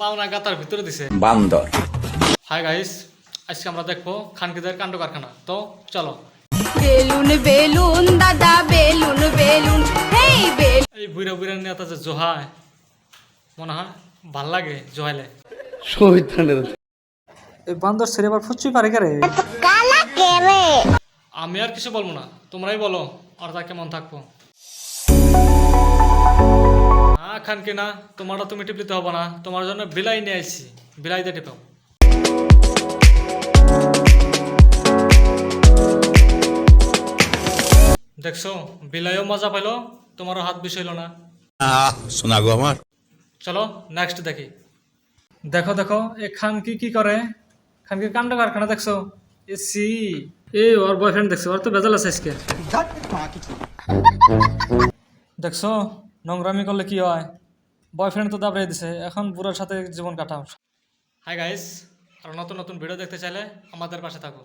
পাওনা গাতার ভিতরে দিছে। বান্দর। হাই গাইস আজকে আমরা দেখব খানকিদের কাণ্ড কারখানা। তো চলো। বেলুন বেলুন দাদা বেলুন বেলুন। হেই বেলুন। এই বুড়া বুড়া নেতা যে জোহায় মনে হয় ভালো লাগে জোহাইলে। এই বান্দর ছেড়ে আবার ফুচুই পারে কে রে? আমি আর কিছু বলব না তোমরাই বলো আর তা কেমন থাকব? হ্যাঁ খানকি না তোমারটা তুমি টিপলিতে হবে না তোমার জন্য বিলাই নিয়ে আইছি বিলাই দিয়ে টিপাও দেখছ বিলাইও মজা পাইলো তোমারও হাত বিষ না। শোনা গো আমার। চলো নেক্সট দেখি। দেখো দেখো এ খান কি কি করে? খান কি কাণ্ড কারখানা দেখছ? A C A or boyfriend দেখছ ওর তো বেজাল আছে আজকে। দেখছ নোংরামি করলে কি হয়? বয়ফ্রেন্ড তো দাবড়াই দিছে। এখন বুড়ার সাথে জীবন কাটাও। হাই গাইস আর নতুন নতুন ভিডিও দেখতে চাইলে আমাদের পাশে থাকো।